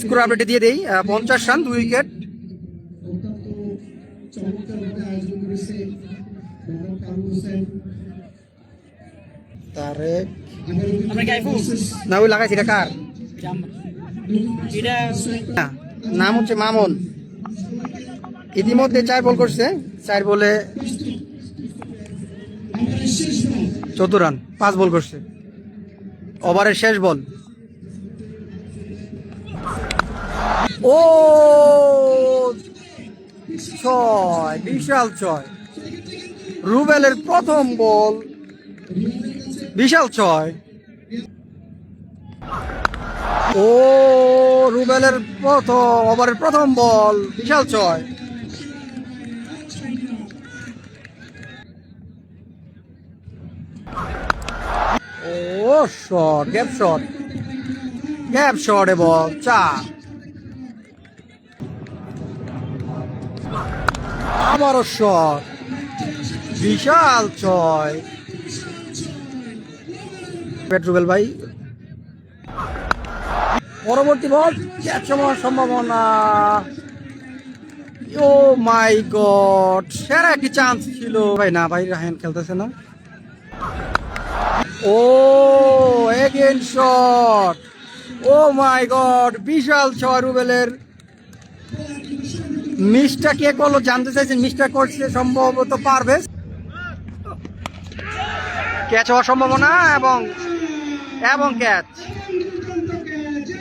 Score আপডেটে দিয়ে দেই পঞ্চাশ রান, দুই উইকেট তারেক। লাগাইছি এটা কার? নাম হচ্ছে মামুন। ইতিমধ্যে চার বল করছে, চার বলে চোদ্দ রান, পাঁচ বল করছে। ওভারের শেষ বল। ও, ছয়, বিশাল ছয়। রুবেলের প্রথম বল বিশাল ছয়। ও, রুবেলের প্রথম, ওভারের প্রথম বল, বিশাল ছয়। Shot gap shot gap shot এবং চার আবারও শট বিশাল ছয় পেট্রোবেল ভাই পরবর্তী বল ক্যাচ হওয়ার সম্ভাবনা। ও মাই গড সেরা একটি চান্স ছিল? ভাই, না, ভাই রাহেন খেলতেছে না। Oh again shot. Oh my god, বিশাল ছয় রুবেলের। মিসটা কে করল জানতে চাইছেন, মিসটা করছে সম্ভবত পারবে ক্যাচ হওয়ার সম্ভাবনা এবং এবং ক্যাচ।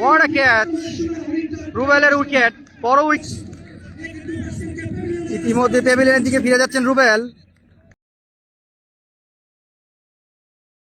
বড় ক্যাচ, রুবেলের উইকেট, বড় উইকেট। ইতিমধ্যে টেবিলের দিকে ফিরে যাচ্ছেন রুবেল।